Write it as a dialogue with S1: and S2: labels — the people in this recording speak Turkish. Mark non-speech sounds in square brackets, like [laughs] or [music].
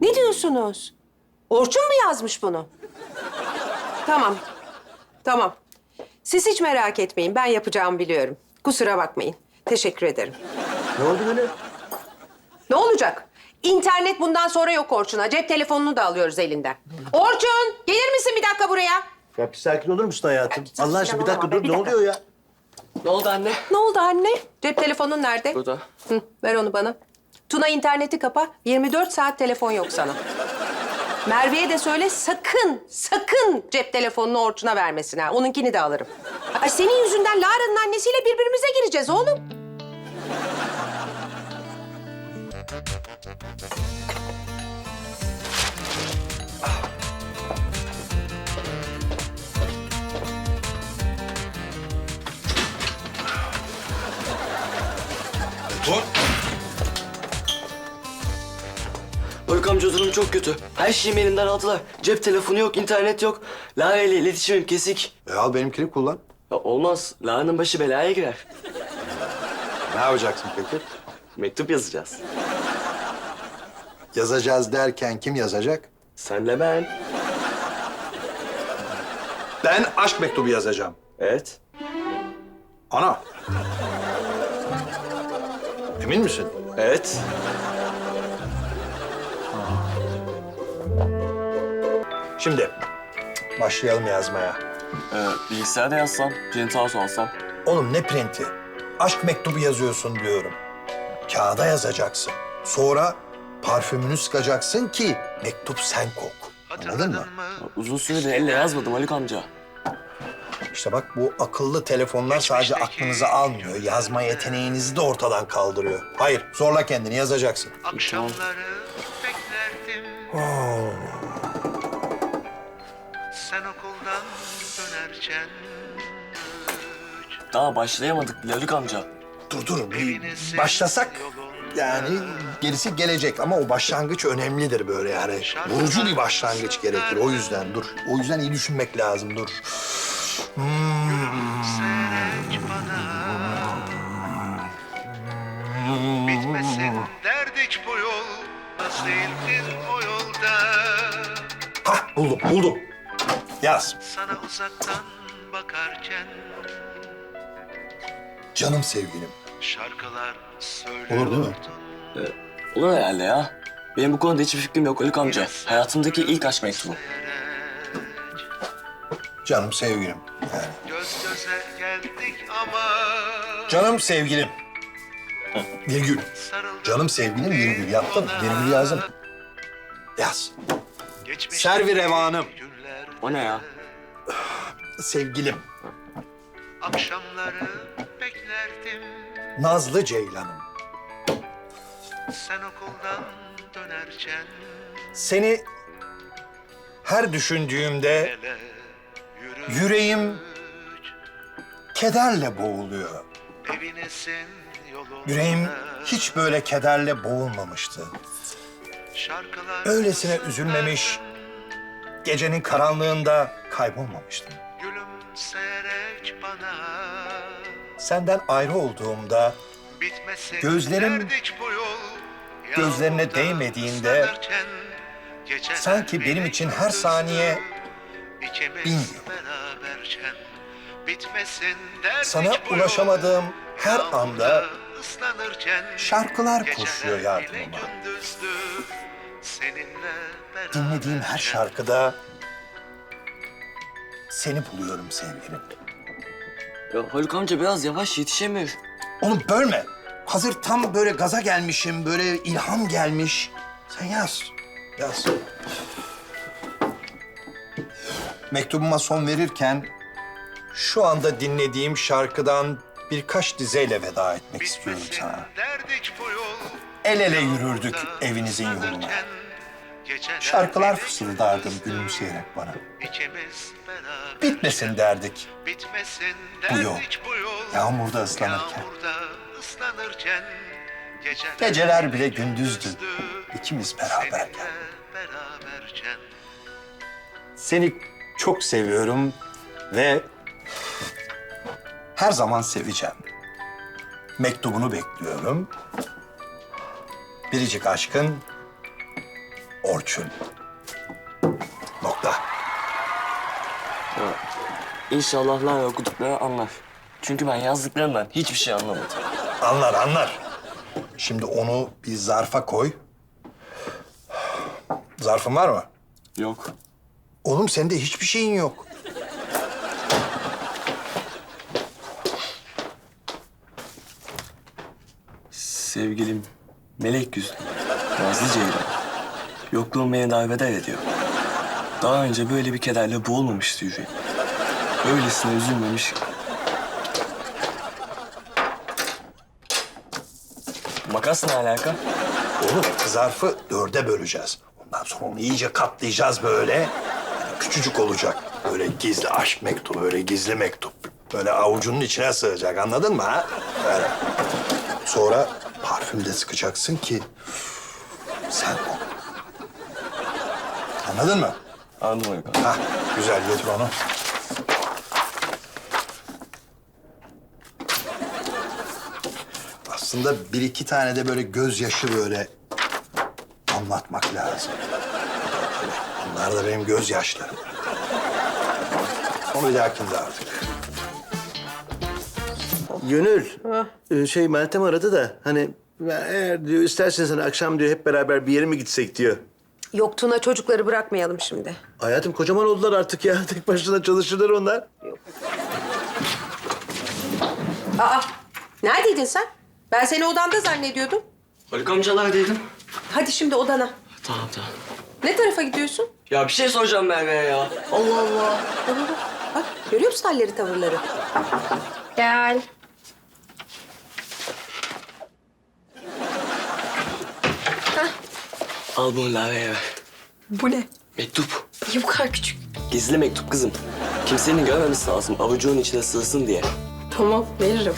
S1: Ne diyorsunuz? Orçun mu yazmış bunu? Tamam. Tamam. Siz hiç merak etmeyin. Ben yapacağımı biliyorum. Kusura bakmayın. Teşekkür ederim.
S2: Ne oldu böyle?
S1: Ne olacak? İnternet bundan sonra yok Orçun'a. Cep telefonunu da alıyoruz elinden. Orçun, gelir misin bir dakika buraya?
S2: Ya bir sakin olur musun hayatım?
S1: Ay,
S2: Allah aşkına bir dakika dur.
S1: bir
S2: Ne
S1: dakika.
S2: oluyor ya?
S3: Ne oldu anne?
S1: Ne oldu anne? Cep telefonun nerede?
S3: Burada.
S1: Hı, ver onu bana. Tuna interneti kapa. 24 saat telefon yok sana. Merve'ye de söyle sakın, sakın cep telefonunu Orçun'a vermesin ha. Onunkini de alırım. Ay senin yüzünden Lara'nın annesiyle birbirimize gireceğiz oğlum.
S3: Haluk amca durum çok kötü. Her şeyimi elinden aldılar. Cep telefonu yok, internet yok. Lara ile iletişimim kesik.
S4: E al benimkini kullan.
S3: Ya olmaz. Lara'nın başı belaya girer.
S4: Ne yapacaksın peki?
S3: Mektup yazacağız.
S4: Yazacağız derken kim yazacak?
S3: Senle ben.
S4: Ben aşk mektubu yazacağım.
S3: Evet.
S4: Ana. Emin misin?
S3: Evet.
S4: Şimdi başlayalım yazmaya.
S3: Ee, bilgisayarda yazsam, print out alsam.
S4: Oğlum ne printi? Aşk mektubu yazıyorsun diyorum. Kağıda yazacaksın. Sonra parfümünü sıkacaksın ki mektup sen kok. Anladın mı?
S3: Uzun süredir elle yazmadım Haluk amca.
S4: İşte bak bu akıllı telefonlar sadece aklınızı almıyor. Yazma yeteneğinizi de ortadan kaldırıyor. Hayır zorla kendini yazacaksın.
S5: Akşamları beklerdim Sen okuldan dönerken
S3: Daha başlayamadık bile Haluk amca.
S4: Dur dur bir başlasak yani gerisi gelecek ama o başlangıç önemlidir böyle yani. Vurucu bir başlangıç gerekir o yüzden dur. O yüzden iyi düşünmek lazım dur.
S5: Serek bana Bitmesin derdik bu yol Nasıl o yolda
S4: Hah buldum buldum. Yaz.
S5: Sana uzaktan bakarken
S4: Canım sevgilim.
S5: Şarkılar
S4: Olur değil mi?
S5: söylüyordun
S3: Olur herhalde ya. Benim bu konuda hiçbir fikrim yok Haluk amca. Hayatımdaki ilk aşk mektubu.
S4: Canım sevgilim. Yani.
S5: Göz göze geldik ama
S4: Canım sevgilim. Virgül.
S5: sarıldık
S4: Canım sevgilim virgül yaptım. Virgül yazdım. Yaz.
S5: Geçmiş
S4: Servi revanım.
S3: O ne ya?
S4: Sevgilim.
S5: Akşamları beklerdim
S4: Nazlı Ceylanım.
S5: Sen okuldan dönerken
S4: Seni her düşündüğümde yüreğim kederle boğuluyor. Yüreğim hiç böyle kederle boğulmamıştı. Öylesine üzülmemiş, gecenin karanlığında kaybolmamıştım.
S5: Gülümseyerek bana
S4: Senden ayrı olduğumda
S5: Bitmesin
S4: Gözlerim
S5: derdik bu yol
S4: gözlerine
S5: Yağmurda
S4: değmediğinde
S5: ıslanırken
S4: sanki benim
S5: beni
S4: için her
S5: gündüzdü.
S4: saniye
S5: İkimiz
S4: bin yıl.
S5: beraberken bitmesin derdik
S4: Sana
S5: bu yol.
S4: ulaşamadığım her
S5: Yağmurda
S4: anda
S5: ıslanırken
S4: şarkılar koşuyor
S5: bile
S4: yardımıma.
S5: gündüzdü. Seninle beraber
S4: Dinlediğim her şarkıda seni buluyorum sevgilim.
S3: Ya Haluk amca biraz yavaş yetişemiyor.
S4: Oğlum bölme. Hazır tam böyle gaza gelmişim, böyle ilham gelmiş. Sen yaz, yaz. Mektubuma son verirken şu anda dinlediğim şarkıdan birkaç dizeyle veda etmek istiyorum sana. El ele yürürdük evinizin yoluna. Şarkılar fısıldardım gülümseyerek bana. Bitmesin derdik.
S5: Bitmesin
S4: Bu yol.
S5: derdik bu yol.
S4: Yağmurda ıslanırken.
S5: Yağmurda ıslanırken geceler,
S4: Geceler bile gündüzdü. İkimiz beraberken.
S5: Beraberken
S4: Seni çok seviyorum ve her zaman seveceğim. Mektubunu bekliyorum. Biricik aşkın Orçun. Nokta.
S3: İnşallah Lale okuduklarını anlar. Çünkü ben yazdıklarından hiçbir şey anlamadım.
S4: Anlar anlar. Şimdi onu bir zarfa koy. Zarfın var mı?
S3: Yok.
S4: Oğlum sende hiçbir şeyin yok.
S3: Sevgilim melek yüzlü, nazlı ceylan. Yokluğum beni darveder ediyor. Daha önce böyle bir kederle boğulmamıştı yüreğim. Öylesine üzülmemiş. Makas ne alaka?
S4: Oğlum zarfı dörde böleceğiz. Ondan sonra onu iyice katlayacağız böyle. Yani küçücük olacak. Böyle gizli aşk mektubu, böyle gizli mektup. Böyle avucunun içine sığacak anladın mı ha? Böyle. Sonra parfüm de sıkacaksın ki sen o. Anladın mı?
S3: Anladım Uygar.
S4: Ha, güzel getir onu. Aslında bir iki tane de böyle gözyaşı böyle anlatmak lazım. Bunlar da benim gözyaşlarım. Onu bir dahakinde artık.
S2: Gönül. e, Şey Meltem aradı da hani eğer diyor istersen sen akşam diyor hep beraber bir yere mi gitsek diyor.
S1: Yok Tuna çocukları bırakmayalım şimdi.
S2: Hayatım kocaman oldular artık ya. [laughs] Tek başına çalışırlar onlar.
S1: Aa, neredeydin sen? Ben seni odanda zannediyordum.
S3: Haluk amcalardaydım.
S1: Hadi şimdi odana.
S3: Tamam tamam.
S1: Ne tarafa gidiyorsun?
S3: Ya bir şey soracağım Merve'ye ya. Allah Allah.
S1: Bak görüyor musun halleri tavırları?
S6: Gel.
S3: Al bunu Merve'ye ver.
S6: Bu ne?
S3: Mektup.
S6: Niye bu kadar küçük?
S3: Gizli mektup kızım. Kimsenin görmemesi lazım. Avucunun içine sığsın diye.
S6: Tamam veririm.